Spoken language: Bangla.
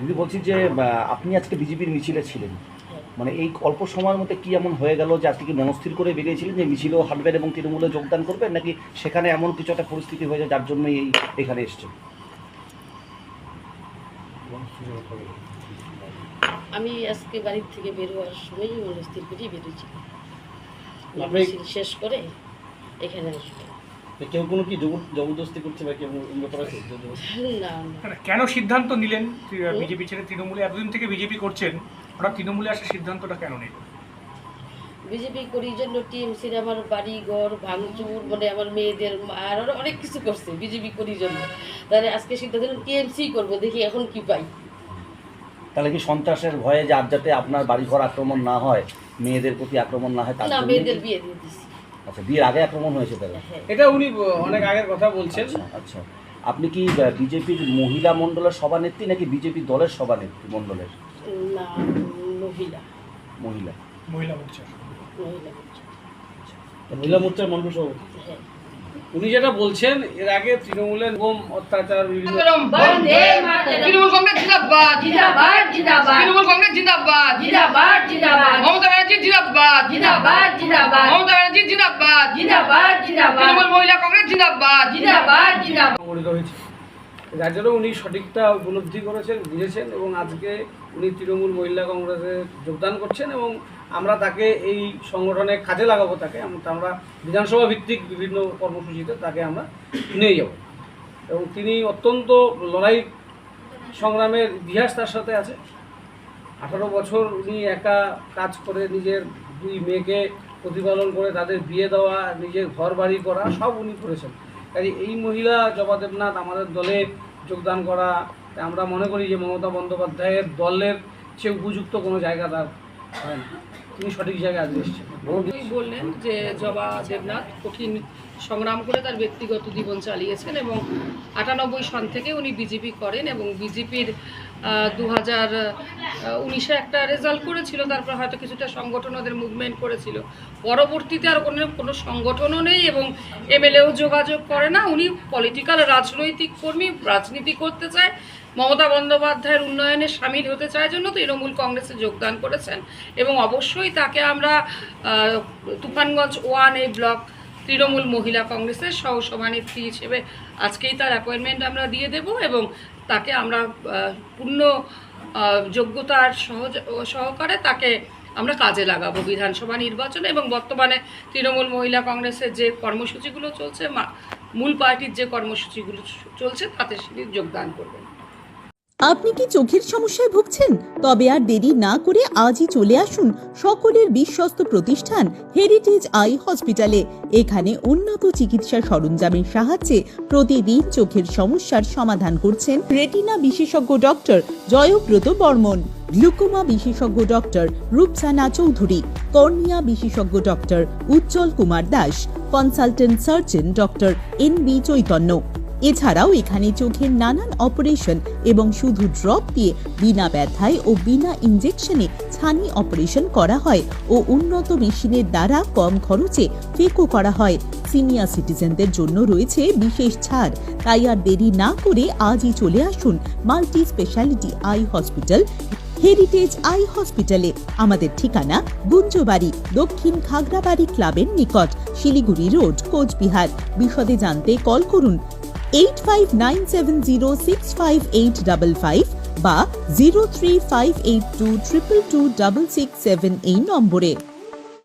দিদি বলছি যে আপনি আজকে বিজেপির মিছিলে ছিলেন। মানে এই অল্প সময়ের মধ্যে কি এমন হয়ে গেল যে আজকে কি মনস্থির করে বেরিয়েছিলেন যে মিছিলেও হাঁটবেন এবং তৃণমূলে যোগদান করবেন নাকি সেখানে এমন কিছু একটা পরিস্থিতি হয়ে যায় যার জন্য এই এখানে এসছেন? আমি আজকে বাড়ির থেকে বেরোয়ার সময়ই মনস্থির করেই বেরিয়েছি। আপনি- শেষ করে এখানে আসব। কেউ কোনো কি জবরদস্তি করছে বা কেউ কেন সিদ্ধান্ত নিলেন বিজেপি ছেড়ে? তৃণমূলে এতদিন থেকে বিজেপি করছেন হঠাৎ তৃণমূলে আসার সিদ্ধান্তটা কেন নেই বিজেপি করি জন্য টিএমসির আমার বাড়ি ঘর ভাঙচুর মানে আমার মেয়েদের আর আরও অনেক কিছু করছে বিজেপি করি জন্য। তাহলে আজকে সিদ্ধান্ত নিলাম টিএমসি করব দেখি এখন কি পাই। তাহলে কি সন্ত্রাসের ভয়ে যে আর যাতে আপনার বাড়িঘর আক্রমণ না হয় মেয়েদের প্রতি আক্রমণ না হয় না মেয়েদের বিয়ে দিয়ে দিছি। আচ্ছা বিয়ের আগে আক্রমণ হয়েছে তাহলে? হ্যাঁ এটা উনি অনেক আগের কথা বলছেন। আচ্ছা আচ্ছা। আপনি কি বিজেপির মহিলা মণ্ডলের সভানেত্রী নাকি বিজেপি দলের সভানেত্রী মণ্ডলের? না মহিলা। মহিলা। মহিলা মোর্চা। মহিলা মোর্চার মন্ডল সভাপতি? হ্যাঁ। উনি যেটা বলছেন এর আগে তৃণমূলের গম অত্যাচার তৃণমূল কংগ্রেস জিন্দাবাদ। জিন্দাবাদ জিন্দাবাদ। তৃণমূল কংগ্রেস জিন্দাবাদ। জিন্দাবাদ জিন্দাবাদ। মমতা ব্যানার্জি জিন্দাবাদ। জিন্দাবাদ জিন্দাবাদ। মমতা ব্যানার্জি জিন্দাবাদ। জিন্দাবাদ জিন্দাবাদ। তৃণমূল মহিলা কংগ্রেস জিন্দাবাদ। জিন্দাবাদ জিন্দাবাদ। যার জন্য উনি সঠিকটা উপলব্ধি করেছেন বুঝেছেন এবং আজকে উনি তৃণমূল মহিলা কংগ্রেসে যোগদান করছেন এবং আমরা তাকে এই সংগঠনে কাজে লাগাবো তাকে আম- আমরা বিধানসভা ভিত্তিক বিভিন্ন কর্মসূচিতে তাকে আমরা নিয়ে যাব। এবং তিনি অত্যন্ত লড়াই সংগ্রামের ইতিহাস তার সাথে আছে। আঠারো বছর উনি একা কাজ করে নিজের দুই মেয়েকে প্রতিপালন করে তাদের বিয়ে দেওয়া, নিজের ঘর বাড়ি করা, সব উনি করেছেন। কাজে এই মহিলা জবা দেবনাথ আমাদের দলে যোগদান করা আমরা মনে করি যে মমতা বন্দ্যোপাধ্যায়ের দলের চেয়ে উপযুক্ত কোনো জায়গা তার হয় না। তিনি সঠিক জায়গায় আজকে এসছেন। বললেন যে জবা দেবনাথ কঠিন সংগ্রাম করে তার ব্যক্তিগত জীবন চালিয়েছেন এবং আটানব্বই সন থেকে উনি বিজেপি করেন এবং বিজেপির দু হাজার উনিশে একটা রেজাল্ট করেছিল, তারপর হয়তো কিছুটা সংগঠন ওদের মুভমেন্ট করেছিল। পরবর্তীতে আর কোনো কোনো সংগঠনও নেই এবং এমএলএও যোগাযোগ করে না। উনি পলিটিক্যাল রাজনৈতিক কর্মী, রাজনীতি করতে চায়, মমতা বন্দ্যোপাধ্যায়ের উন্নয়নে সামিল হতে চায় জন্য তৃণমূল কংগ্রেসে যোগদান করেছেন এবং অবশ্যই তাকে আমরা তুফানগঞ্জ ওয়ান এই ব্লক তৃণমূল মহিলা কংগ্রেসের সহ সভানেত্রী হিসেবে আজকেই তার অ্যাপয়েন্টমেন্ট আমরা দিয়ে দেব এবং তাকে আমরা পূর্ণ যোগ্যতার সহজ, সহকারে তাকে আমরা কাজে লাগাবো বিধানসভা নির্বাচনে এবং বর্তমানে তৃণমূল মহিলা কংগ্রেসের যে কর্মসূচিগুলো চলছে মূল পার্টির যে কর্মসূচিগুলো চলছে, তাতে তিনি যোগদান করবেন। আপনি কি চোখের সমস্যায় ভুগছেন? তবে আর দেরি না করে আজই চলে আসুন সকলের বিশ্বস্ত প্রতিষ্ঠান হেরিটেজ আই হসপিটালে এখানে উন্নত চিকিৎসা সরঞ্জামের সাহায্যে প্রতিদিন চোখের সমস্যার সমাধান করছেন রেটিনা বিশেষজ্ঞ ডক্টর জয়ব্রত বর্মন, গ্লুকোমা বিশেষজ্ঞ ডক্টর রূপসানা চৌধুরী, কর্নিয়া বিশেষজ্ঞ doctor Ujjwal Kumar Das, consultant surgeon doctor N B Chaitanya. এছাড়াও এখানে চোখের নানান অপারেশন এবং শুধু ড্রপ দিয়ে বিনা ব্যথায় ও বিনা ইনজেকশনে ছানি অপারেশন করা হয় ও উন্নত মেশিনের দ্বারা কম খরচে ফেকো করা হয়। সিনিয়র সিটিজেনদের জন্য রয়েছে বিশেষ ছাড়। তাই আর দেরি না করে আজই চলে আসুন multi speciality eye hospital, heritage eye হসপিটালে। আমাদের ঠিকানা গুঞ্জবাড়ি, দক্ষিণ খাগড়াবাড়ি ক্লাবের নিকট, শিলিগুড়ি রোড, কোচবিহার। বিশদে জানতে কল করুন eight five nine seven zero six five eight double five বা zero three five eight two triple two double six seven এই নম্বরে।